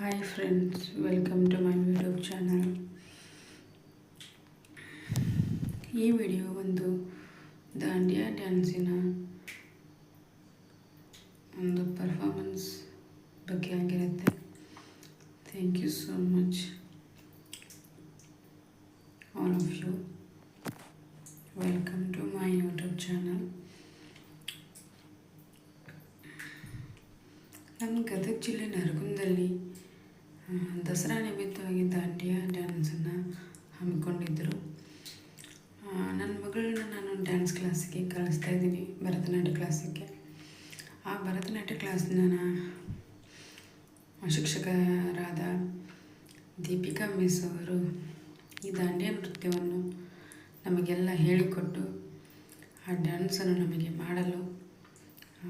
Hi friends welcome to my YouTube channel ಈ video ಒಂದು ದಾಂಡಿಯಾ ಡ್ಯಾನ್ಸಿನ ಒಂದು ಪರ್ಫಾರ್ಮೆನ್ಸ್ ಬಗ್ಗೆ ಆಗಿರುತ್ತೆ. Thank you so much all of you welcome to my YouTube channel ನಮ್ಮ ಗದಗ ಜಿಲ್ಲೆ ನರಗುಂದಲ್ಲಿ ದಸರಾ ನಿಮಿತ್ತವಾಗಿ ದಾಂಡಿಯಾ, ಡ್ಯಾನ್ಸನ್ನು ಹಮ್ಮಿಕೊಂಡಿದ್ದರು ನನ್ನ ಮಗಳನ್ನ ನಾನು ಡ್ಯಾನ್ಸ್ ಕ್ಲಾಸಿಗೆ ಕಳಿಸ್ತಾ ಇದ್ದೀನಿ, ಭರತನಾಟ್ಯ ಕ್ಲಾಸಿಗೆ. ಆ ಭರತನಾಟ್ಯ ಕ್ಲಾಸ್ನ ಶಿಕ್ಷಕರಾದ ದೀಪಿಕಾ ಮಿಸ್ ಅವರು ಈ ದಾಂಡಿಯ ನೃತ್ಯವನ್ನು ನಮಗೆಲ್ಲ ಹೇಳಿಕೊಟ್ಟು ಆ ಡ್ಯಾನ್ಸನ್ನು ನಮಗೆ ಮಾಡಲು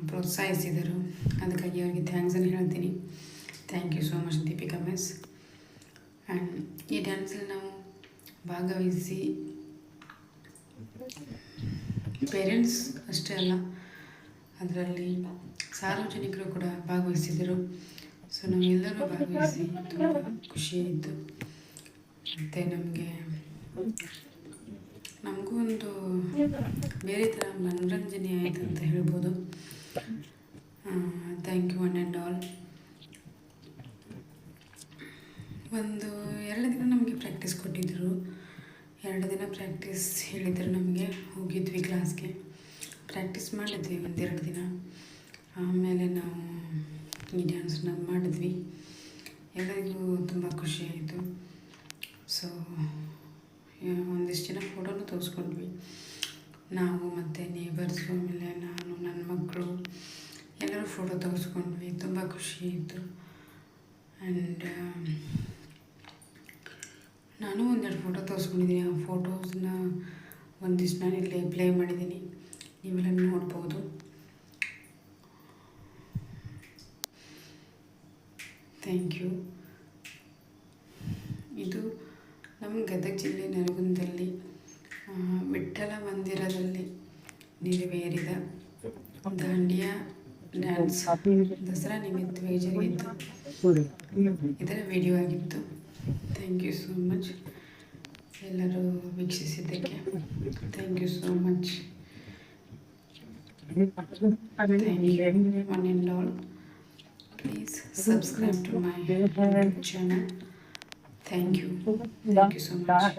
ಪ್ರೋತ್ಸಾಹಿಸಿದರು. ಅದಕ್ಕಾಗಿ ಅವರಿಗೆ ಥ್ಯಾಂಕ್ಸನ್ನು ಹೇಳ್ತೀನಿ. Thank you so much Deepika miss and ಈ ಡ್ಯಾನ್ಸಲ್ಲಿ ನಾವು ಭಾಗವಹಿಸಿ ಪೇರೆಂಟ್ಸ್ ಅಷ್ಟೇ ಅಲ್ಲ ಅದರಲ್ಲಿ ಸಾರ್ವಜನಿಕರು ಕೂಡ ಭಾಗವಹಿಸಿದರು ಸೊ ನಾವೆಲ್ಲರೂ ಭಾಗವಹಿಸಿ ತುಂಬ ಖುಷಿಯಾಯಿತು ಮತ್ತು ನಮಗೆ ನಮಗೂ ಒಂದು ಬೇರೆ ಥರ ಮನೋರಂಜನೆ ಆಯಿತು ಅಂತ ಹೇಳ್ಬೋದು thank you one and all ಒಂದು ಎರಡು ದಿನ ನಮಗೆ ಪ್ರಾಕ್ಟೀಸ್ ಕೊಟ್ಟಿದ್ದರು ಎರಡು ದಿನ ಪ್ರಾಕ್ಟೀಸ್ ಹೇಳಿದರು ನಮಗೆ. ಹೋಗಿದ್ವಿ ಕ್ಲಾಸ್ಗೆ ಪ್ರಾಕ್ಟೀಸ್ ಮಾಡಿದ್ವಿ ಒಂದೆರಡು ದಿನ. ಆಮೇಲೆ ನಾವು ಈ ಡ್ಯಾನ್ಸ್ನ ಮಾಡಿದ್ವಿ. ಎಲ್ಲರಿಗೂ ತುಂಬ ಖುಷಿಯಾಯಿತು ಸೊ ಒಂದಿಷ್ಟು ಜನ ಫೋಟೋನು ತೋರಿಸ್ಕೊಂಡ್ವಿ. ನಾವು ಮತ್ತು ನೇಬರ್ಸು ಆಮೇಲೆ ನಾನು ನನ್ನ ಮಕ್ಕಳು ಎಲ್ಲರೂ ಫೋಟೋ ತೋರಿಸ್ಕೊಂಡ್ವಿ. ತುಂಬ ಖುಷಿಯಾಯಿತು ಆ್ಯಂಡ್ ನಾನು ಒಂದೆರಡು ಫೋಟೋ ತೋರಿಸ್ಕೊಂಡಿದ್ದೀನಿ ಆ ಫೋಟೋಸ್ನ ಒಂದಿಷ್ಟು ನಾನು ಇಲ್ಲಿ ಪ್ಲೇ ಮಾಡಿದ್ದೀನಿ ನೀವೆಲ್ಲ ನೋಡ್ಬೋದು. ಥ್ಯಾಂಕ್ ಯು ಇದು ನಮ್ಮ ಗದಗ ಜಿಲ್ಲೆ ನರಗುಂದಲ್ಲಿ ವಿಠ್ಠಲ ಮಂದಿರದಲ್ಲಿ ನೆರವೇರಿದ ದಾಂಡಿಯ ಡ್ಯಾನ್ಸ್ ದಸರಾ ನಿಮಿತ್ತ ವೇಜರಿಗಿತ್ತು ಇದರ ವಿಡಿಯೋ ಆಗಿತ್ತು. ಥ್ಯಾಂಕ್ ಯು ಸೋ ಮಚ್ ಎಲ್ಲರೂ ವೀಕ್ಷಿಸಿದ್ದಕ್ಕೆ thank you so much one in all please subscribe to my channel thank you thank you so much